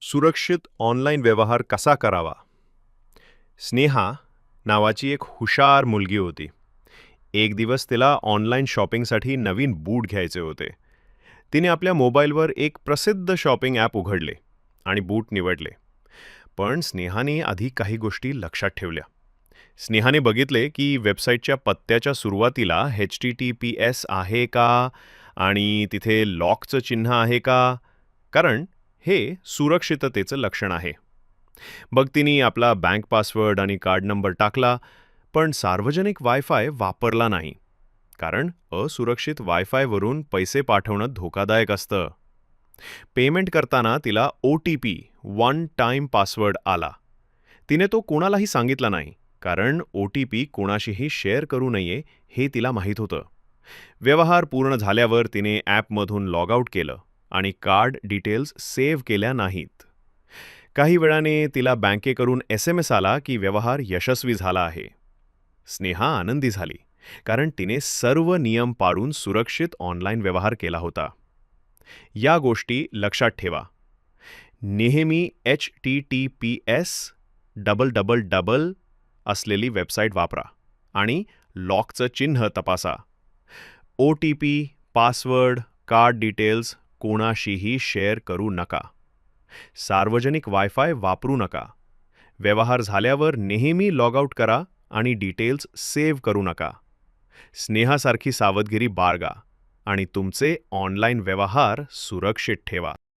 सुरक्षित ऑनलाईन व्यवहार कसा करावा? स्नेहा नावाची एक हुशार मुलगी होती. एक दिवस तिला ऑनलाईन शॉपिंगसाठी नवीन बूट घ्यायचे होते. तिने आपल्या मोबाईलवर एक प्रसिद्ध शॉपिंग ॲप उघडले आणि बूट निवडले. पण स्नेहाने आधी काही गोष्टी लक्षात ठेवल्या. स्नेहाने बघितले की वेबसाईटच्या पत्त्याच्या सुरुवातीला H T T P S आहे का? आणि तिथे लॉकचं चिन्ह आहे का? कारण हे सुरक्षिततेचं लक्षण आहे. मग तिने आपला बँक पासवर्ड आणि कार्ड नंबर टाकला पण सार्वजनिक वायफाय वापरला नाही. कारण असुरक्षित वायफायवरून पैसे पाठवणं धोकादायक असतं. पेमेंट करताना तिला O T P one time password आला. तिने तो कोणालाही सांगितला नाही कारण ओ टी पी कोणाशीही शेअर करू नये हे तिला माहीत होतं. व्यवहार पूर्ण झाल्यावर तिने ॲपमधून लॉग आऊट केलं. आणि कार्ड डिटेल्स सेव्ह केल्या नाहीत. काही वेळाने तिला बँकेकडून एस एम एस आला की व्यवहार यशस्वी झाला आहे. स्नेहा आनंदी झाली कारण तिने सर्व नियम पाळून सुरक्षित ऑनलाईन व्यवहार केला होता. या गोष्टी लक्षात ठेवा. नेहमी H T T P S double double double असलेली वेबसाईट वापरा आणि लॉकचं चिन्ह तपासा. O T P password card details कोणाशीही शेअर करू नका. सार्वजनिक वायफाय वापरू नका. व्यवहार झाल्यावर नेहमी लॉग आऊट करा आणि डिटेल्स सेव्ह करू नका. स्नेहासारखी सावधगिरी बाळगा आणि तुमचे ऑनलाईन व्यवहार सुरक्षित ठेवा.